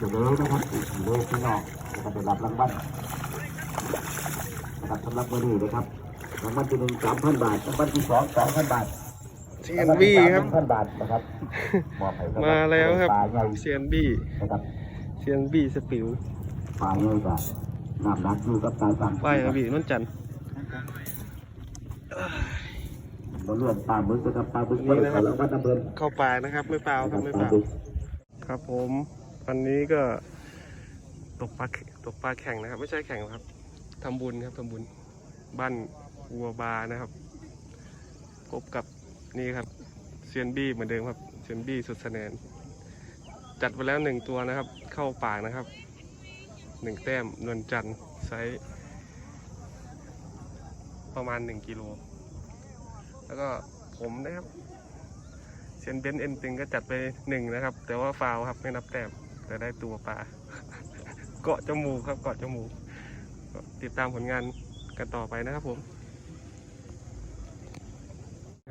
จะเลยนะครับเลยพี่น้องนะครับได้รับรางวัลนะครับสำหรับวันนี้นะครับรางวัลที่หนึ่งสามพันบาทรางวัลที่สองสองพันบาทเซียนบี้ครับพันบาทนะครับมอบให้สำหมาแล้วครับปลาใหญ่เซียนบี้นะครับเซียนบี้สปิวปลาใหญ่กับน้ำหนักอยู่กับการสั่งป้ายกระบี่นนจันทร์บนเรื่องปลาบึกนะครับปลาบึกนี่นะครับแล้วก็น้ำเบิร์นเข้าปากนะครับ ไม่เปล่าครับไม่ปเปลาล่าบึกครับผม วันนี้ก็ตกปลาตกปลาแข่งนะครับ ไม่ใช่แข่งครับทำบุญครับทำบุญบ้านวัวบานะครับพบกับนี่ครับเซียนบี้เหมือนเดิมครับเซียนบี้สุดสนนจัดไปแล้วหนึ่งตัวนะครับ เข้าปากนะครับหนึ่งแต้มนวลจันทร์ไซส์ประมาณหนึ่งกิโลแล้วก็ผมนะครับเซียนเบนเอ็นตึงก็จัดไปหนึ่งนะครับ แต่ว่าฟาวครับไม่นับแต้ม แต่ได้ตัวปลาเกาะจมูกครับเกาะจมูกก็ติดตามผลงานกันต่อไปนะครับผม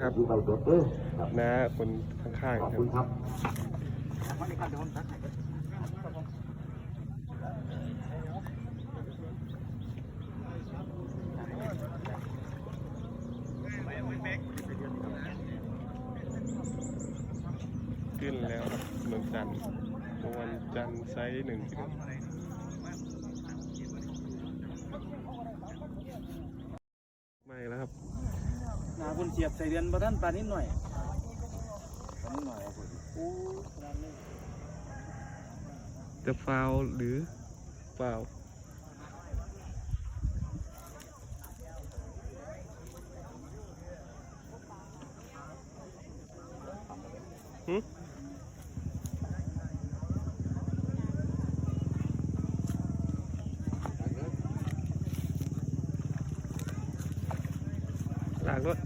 ครับที่ใบเบิกเด้อครับนะคนข้างๆขอบครัคุบณครับขึ้นแล้วครับนวลจันทร์นวล จันทร์ไซส์หนึ่งกิโลไม่แล้วครับหนาคนเสียบใส่เดือนบ่ท่านปลานิดหน่อยปลานิดหน่อยเอาไปโอ้ขนาดนี้จะฟาวล์หรือเปล่าหึ ลากรถ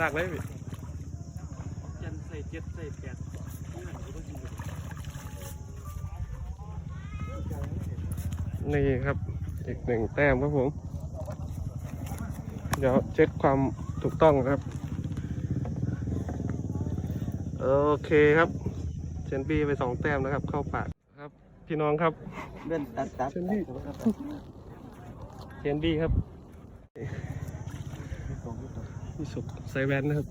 ลากเลยพี่ยันใส่เจ็ดใส่แปดนี่มันก็ต้องกินอยู่นี่ครับ อีกหนึ่งแต้มครับผม เดี๋ยวเช็คความถูกต้องนะครับ โอเคครับเชนบี้ไปสองแต้มนะครับ เข้าปากครับ พี่น้องครับเล่นตัดตัดเชนบี้เชนบี้ครับ พี่สุกไซแวนนะครับ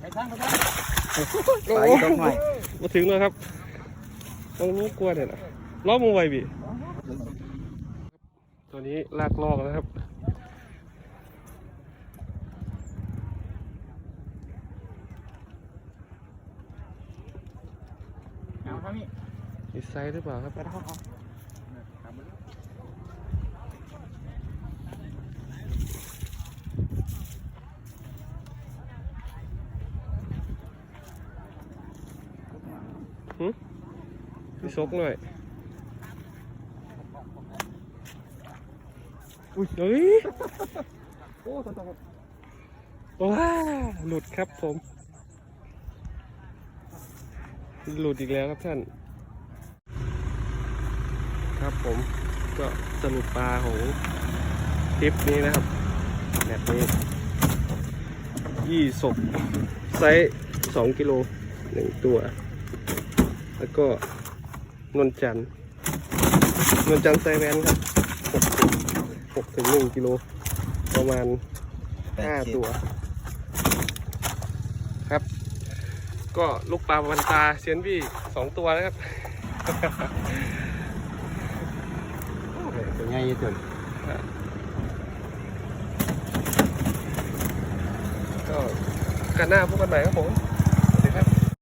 ไปทางไปทางโอ้ไปต้องหน่อยมาถึงแล้วครับตรงนี้กลัวเนี่ยนะล้อมือไวบี ตัวนี้ลากลอกนะครับ เอา ทางนี้มีไซส์หรือเปล่าครับ ไปทางเขาพี่ซกหน่อย อุ้ยเฮ้ย โอ้ตัวตัวว้าหลุดครับผม หลุดอีกแล้วครับท่าน ครับผมก็สรุปปลาของทริปนี้นะครับแบบนี้ยี่สกไซส์สองกิโลหนึ่งตัว แล้วก็นวลจันทร์นวลจันทร์ไซแวนครับหกถึงหกถึงหนึ่งกิโลประมาณห้าตัว ครับ ก็ลูกปลาบันตาเซียนบี้สองตัวนะครับเป็นไงยี่ตุนก็กันหน้าพวกกันใหม่ครับผม